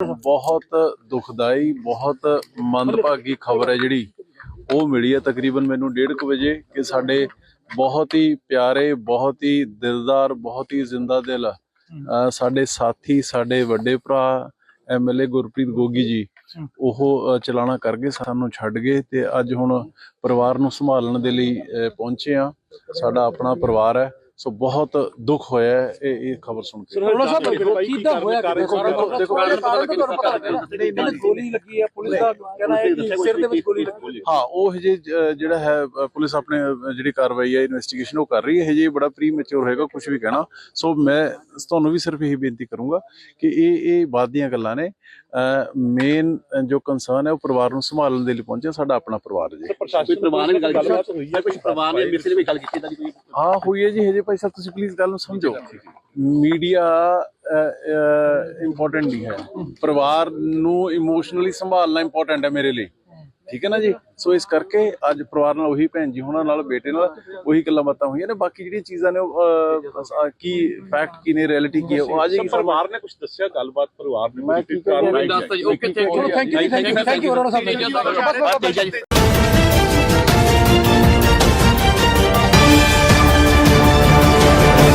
ਬਹੁਤ ਦੁਖਦਾਈ, ਬਹੁਤ ਮੰਦਭਾਗੀ ਖਬਰ ਹੈ ਜਿਹੜੀ। ਉਹ ਮਿਲੀ ਹੈ ਤਕਰੀਬਨ ਮੈਨੂੰ 1:30 ਵਜੇ ਕਿ ਸਾਡੇ ਬਹੁਤ ਹੀ ਪਿਆਰੇ, ਬਹੁਤ ਹੀ ਦਿਲਦਾਰ, ਬਹੁਤ ਹੀ ਜ਼ਿੰਦਾ ਦਿਲ ਸਾਡੇ ਸਾਥੀ, ਸਾਡੇ ਵੱਡੇ ਭਰਾ ਐਮਐਲਏ ਗੁਰਪ੍ਰੀਤ ਗੋਗੀ ਜੀ, ਉਹ ਚਲਾਣਾ ਕਰ ਗਏ, ਸਾਨੂੰ ਛੱਡ ਗਏ ਤੇ ਅੱਜ ਹੁਣ ਪਰਿਵਾਰ ਨੂੰ ਸੰਭਾਲਣ ਦੇ ਲਈ ਪਹੁੰਚੇ ਆ ਸਾਡਾ ਆਪਣਾ ਪਰਿਵਾਰ ਹੈ। ਸੋ ਬਹੁਤ ਦੁੱਖ ਹੋਇਆ ਹੈ ਇਹ ਇਹ ਖਬਰ ਸੁਣ ਕੇ। ਸਰੋਣਾ ਸਾਹਿਬ ਕਿੱਦਾਂ ਹੋਇਆ ਦੇਖੋ ਦੇਖੋ ਗੋਲੀ ਲੱਗੀ ਹੈ ਪੁਲਿਸ ਦਾ ਕਹਿਣਾ ਹੈ ਕਿ ਸਿਰ ਦੇ ਵਿੱਚ ਗੋਲੀ ਲੱਗੀ। ਹਾਂ ਉਹ ਹਜੇ ਜਿਹੜਾ ਹੈ ਪੁਲਿਸ ਆਪਣੇ ਜਿਹੜੀ ਕਾਰਵਾਈ ਹੈ ਇਨਵੈਸਟੀਗੇਸ਼ਨ ਉਹ ਕਰ ਰਹੀ ਹੈ ਹਜੇ ਬੜਾ ਪ੍ਰੀ ਮੈਚੁਰ ਹੋਏਗਾ ਕੁਝ ਵੀ ਕਹਿਣਾ। ਸੋ ਮੈਂ ਤੁਹਾਨੂੰ ਵੀ ਸਿਰਫ ਇਹੀ ਬੇਨਤੀ ਕਰੂੰਗਾ ਕਿ ਇਹ ਇਹ ਬਾਤ ਦੀਆਂ ਗੱਲਾਂ ਨੇ। ਮੇਨ ਜੋ ਕੰਸਰਨ ਹੈ ਉਹ ਪਰਿਵਾਰ ਨੂੰ ਸੰਭਾਲਣ ਦੇ ਲਈ ਪਹੁੰਚਿਆ ਸਾਡਾ ਆਪਣਾ ਪਰਿਵਾਰ ਜੀ। ਕੋਈ ਪਰਿਵਾਰ ਨੇ ਗੱਲ ਕੀਤੀ? ਹੈ ਕੋਈ ਪਰਿਵਾਰ ਨੇ ਮਿਰਸੇ ਨੇ ਵੀ ਗੱਲ ਕੀਤੀ ਤਾਂ ਕੋਈ ਹਾਂ ਹੋਈ ਹੈ ਜੀ ਹਜੇ ਭਾਈ ਸਾਹਿਬ ਤੁਸੀਂ ਪਲੀਜ਼ ਗੱਲ ਨੂੰ ਸਮਝੋ। ਮੀਡੀਆ ਇੰਪੋਰਟੈਂਟ ਨਹੀਂ ਹੈ ਪਰਿਵਾਰ ਨੂੰ ਇਮੋਸ਼ਨਲੀ ਸੰਭਾਲਣਾ ਇੰਪੋਰਟੈਂਟ ਹੈ ਮੇਰੇ ਲਈ। ਠੀਕ ਹੈ ਨਾ ਜੀ? ਸੋ ਇਸ ਕਰਕੇ ਅੱਜ ਪਰਿਵਾਰ ਨਾਲ ਉਹੀ ਭੈਣ ਜੀ ਹੋਣਾ ਨਾਲ ਬੇਟੇ ਨਾਲ ਉਹੀ ਗੱਲਾਂ ਬਾਤਾਂ ਹੋਈਆਂ ਨੇ। ਬਾਕੀ ਜਿਹੜੀਆਂ ਚੀਜ਼ਾਂ ਨੇ ਉਹ ਕੀ ਫੈਕਟ ਕੀ ਨੇ ਰਿਐਲਿਟੀ ਕੀ ਹੈ ਉਹ ਆ ਜਾਏਗੀ ਪਰਿਵਾਰ ਨੇ ਕੁਝ ਦੱਸਿਆ? ਗੱਲਬਾਤ ਪਰਿਵਾਰ ਨੇ ਮੈਂ ਕੀ ਕਹਿ ਰਿਹਾ ਦੱਸਦਾ ਜੀ okay thank you thank you thank you thank you Arora Sahib